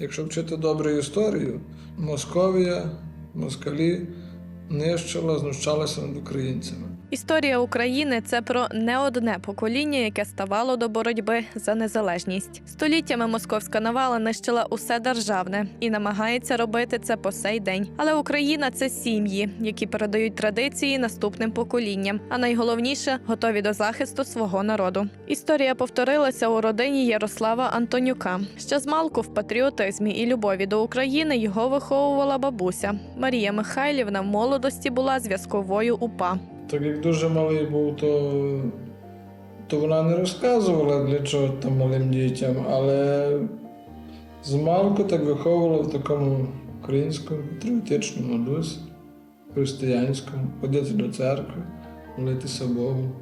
Якщо вчити добре історію, Московія, москалі нищила, знущалася над українцями. Історія України це про не одне покоління, яке ставало до боротьби за незалежність. Століттями московська навала нищила усе державне і намагається робити це по сей день. Але Україна це сім'ї, які передають традиції наступним поколінням, а найголовніше готові до захисту свого народу. Історія повторилася у родині Ярослава Антонюка. Ще з малку в патріотизмі і любові до України його виховувала бабуся. Марія Михайлівна в молодості була зв'язковою УПА. Так як дуже малий був, то, то вона не розказувала для чого там малим дітям, але з малку так виховувала в такому українському патріотичному дусі, християнському, ходити до церкви, молитися Богу,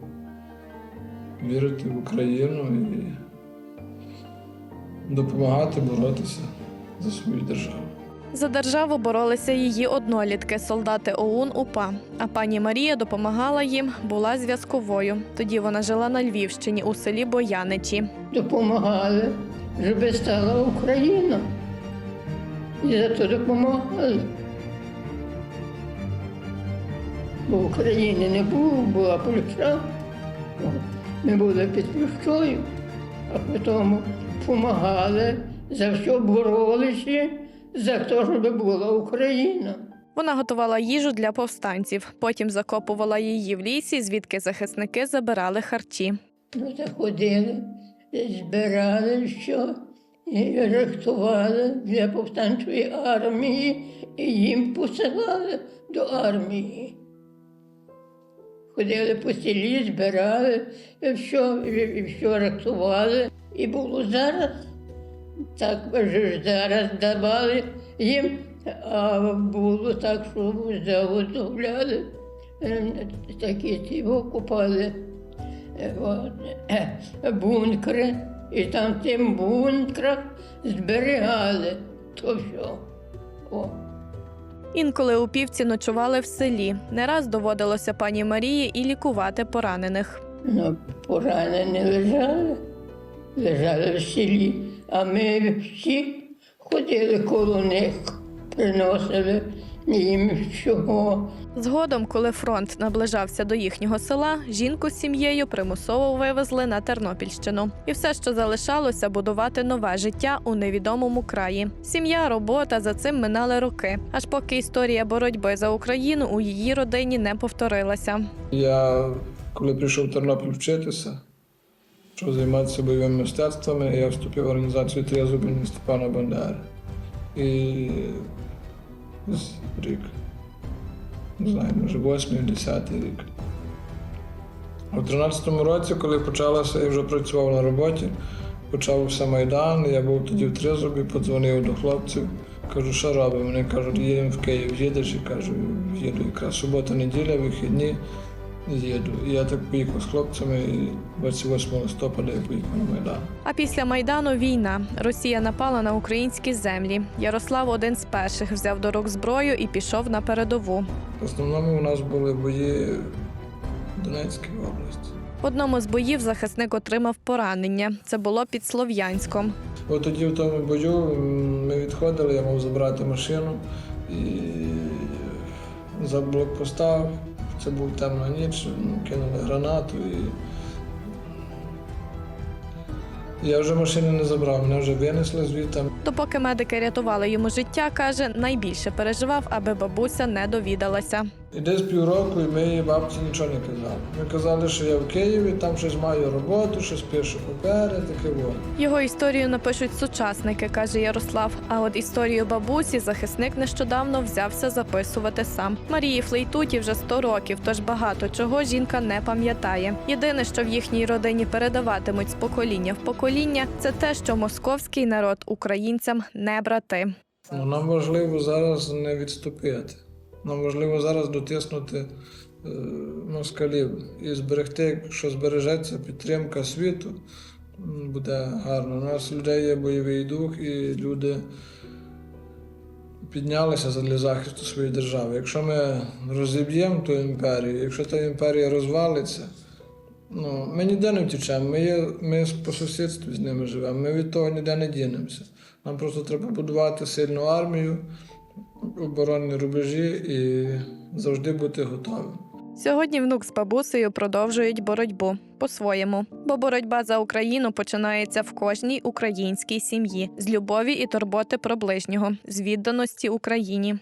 вірити в Україну і допомагати боротися за свою державу. За державу боролися її однолітки, солдати ОУН УПА. А пані Марія допомагала їм, була зв'язковою. Тоді вона жила на Львівщині у селі Бояничі. допомагали, щоб стала Україна. І за то допомагали. Бо в Україні не було, була Польща. Ми були під Польщою, а потім допомагали, за що боролися, за те, щоб була Україна. Вона готувала їжу для повстанців, потім закопувала її в лісі, звідки захисники забирали харчі. Ну, заходили, збирали що, і рихтували для повстанчої армії, і їм посилали до армії. Ходили по селі, збирали, і все, і все рихтували. І було зараз, так зараз давали їм, а було так, що заготовляли, е, такі ці купали е, е, бункери, і там в тим бункерах зберігали то все. О. Інколи упівці ночували в селі. Не раз доводилося пані Марії і лікувати поранених. Ну, поранені лежали, лежали в селі, а ми всі ходили коло них, приносили їм всього. Згодом, коли фронт наближався до їхнього села, жінку з сім'єю примусово вивезли на Тернопільщину. І все, що залишалося, будувати нове життя у невідомому краї. Сім'я, робота за цим минали роки, аж поки історія боротьби за Україну у її родині не повторилася. Я, коли прийшов в Тернопіль вчитися, почав займатися бойовими мистецтвами, я вступив в організацію Трезуб імені Степана Бандери. І рік, не знаю, може, восьмий, десятий рік. У 13-му році, коли почалося, я вже працював на роботі, почався Майдан, я був тоді в Тризубі, подзвонив до хлопців, кажу, що робимо? Вони кажуть, їдемо в Київ, їдеш, і кажу, їду. Якраз субота, неділя, вихідні, їду. І я так поїхав з хлопцями, і 28 листопада я поїхав на Майдан. А після майдану війна. Росія напала на українські землі. Ярослав один з перших взяв до рук зброю і пішов на передову. В основному у нас були бої в Донецькій області. В одному з боїв захисник отримав поранення. Це було під Слов'янськом. От тоді в тому бою ми відходили, я мав забрати машину і за блокпоста, це був темна ніч, кинули гранату і я вже машини не забрав, мене вже винесли звідти. Допоки медики рятували йому життя, каже, найбільше переживав, аби бабуся не довідалася. І десь півроку, і ми їй бабці нічого не казали. Ми казали, що я в Києві, там щось маю роботу, щось пишу папери, таке во. Його історію напишуть сучасники, каже Ярослав. А от історію бабусі захисник нещодавно взявся записувати сам. Марії Флейтуті вже 100 років, тож багато чого жінка не пам'ятає. Єдине, що в їхній родині передаватимуть з покоління в покоління, це те, що московський народ українцям не брати. Ну, нам важливо зараз не відступити. Нам важливо зараз дотиснути е, москалів і зберегти, якщо збережеться підтримка світу, буде гарно. У нас людей є бойовий дух, і люди піднялися для захисту своєї держави. Якщо ми розіб'ємо ту імперію, якщо та імперія розвалиться, ну, ми ніде не втічемо. Ми, є, ми по сусідстві з ними живемо, ми від того ніде не дінемося. Нам просто треба будувати сильну армію, оборонні рубежі і завжди бути готовим. Сьогодні внук з бабусею продовжують боротьбу по-своєму, бо боротьба за Україну починається в кожній українській сім'ї з любові і турботи про ближнього, з відданості Україні.